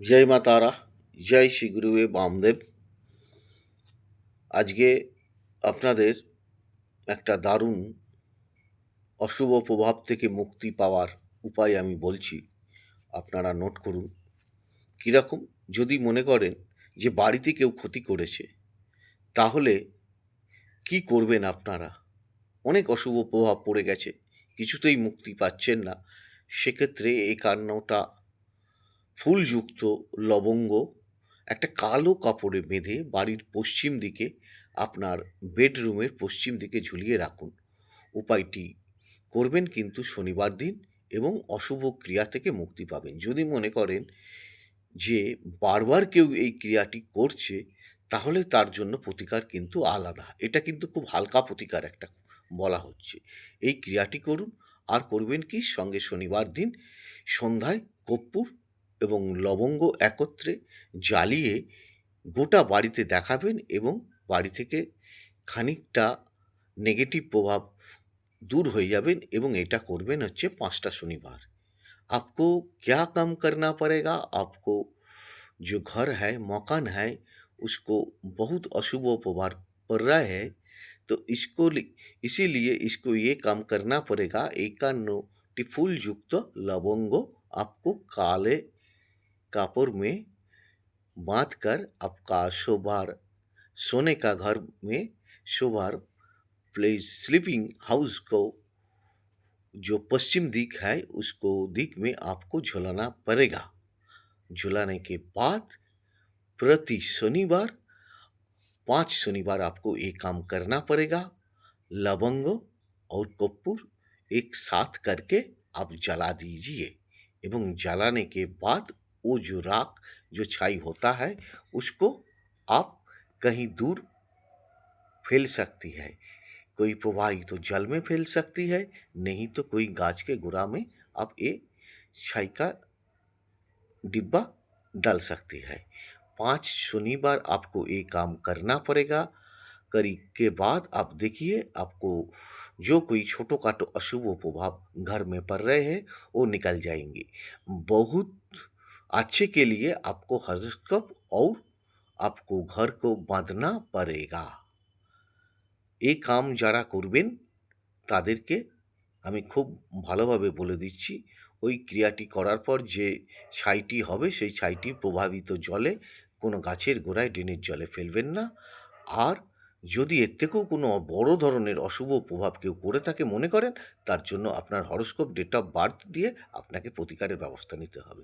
জয় মা তারা, জয় শ্রী গুরুবে বামদেব। আজকে আপনাদের একটা দারুণ অশুভ প্রভাব থেকে মুক্তি পাওয়ার উপায় আমি বলছি, আপনারা নোট করুন। কীরকম? যদি মনে করেন যে বাড়িতে কেউ ক্ষতি করেছে, তাহলে কি করবেন আপনারা? অনেক অশুভ প্রভাব পড়ে গেছে, কিছুতেই মুক্তি পাচ্ছেন না। সেক্ষেত্রে এই একান্নটা ফুলযুক্ত লবঙ্গ একটা কালো কাপড়ে বেঁধে বাড়ির পশ্চিম দিকে আপনার বেডরুমের পশ্চিম দিকে ঝুলিয়ে রাখুন। উপায়টি, করবেন কিন্তু শনিবার দিন এবং অশুভ ক্রিয়া থেকে মুক্তি পাবেন। যদি মনে করেন যে বারবার কেউ এই ক্রিয়াটি করছে, তাহলে তার জন্য প্রতিকার কিন্তু আলাদা। এটা কিন্তু খুব হালকা প্রতিকার একটা বলা হচ্ছে। এই ক্রিয়াটি করুন, আর করবেন কি সঙ্গে শনিবার দিন সন্ধ্যায় কর্পূর এবং লবঙ্গ একত্রে জ্বালিয়ে গোটা বাড়িতে দেখাবেন এবং বাড়ি থেকে খানিকটা নেগেটিভ প্রভাব दूर হয়ে যাবেন এবং এটা করবেন হচ্ছে পাঁচটা শনিবার आपको क्या काम करना पड़ेगा आपको जो घर है मकान है उसको बहुत अशुभ प्रभाव पड़ रहा है तो इसको लि- इसीलिए इसको ये काम करना पड़ेगा एकान्न फूल युक्त लवंग आपको काले कापड़ में बाँध कर आपका शोभार, सोने का घर में शोभार प्लेस स्लीपिंग हाउस को, जो पश्चिम दिख है, उसको दिख में आपको झुलाना पड़ेगा। झुलाने के बाद प्रति शनिवार, पाँच शनिवार आपको ये काम करना पड़ेगा। लवंग और कपूर एक साथ करके आप जला दीजिए। एवं जलाने के बाद वो जो राख जो छाई होता है, उसको आप कहीं दूर फैल सकती है। कोई प्रवाही तो जल में फैल सकती है, नहीं तो कोई गाछ के गुरा में आप ये छाई का डिब्बा डाल सकती है। पाँच शनिवार आपको ये काम करना पड़ेगा। करी के बाद आप देखिए, आपको जो कोई छोटो काटो अशुभ प्रभाव घर में पड़ रहे हैं, वो निकल जाएँगे। बहुत अच्छे के लिए आपको हरस्कप और आपको घर को बांधना पड़ेगा এই কাম যারা করবেন তাদেরকে আমি খুব ভালোভাবে বলে দিচ্ছি ওই ক্রিয়াটি করার পর যে ছাইটি হবে সেই ছাইটি প্রভাবিত জলে কোনো গাছের গোড়ায় ড্রেনের জলে ফেলবেন না আর যদি এর থেকেও কোনো বড় ধরনের অশুভ প্রভাব কেউ করে থাকে মনে করেন তার জন্য আপনার হরস্কোপ ডেট অফ বার্থ দিয়ে আপনাকে প্রতিকারের ব্যবস্থা নিতে হবে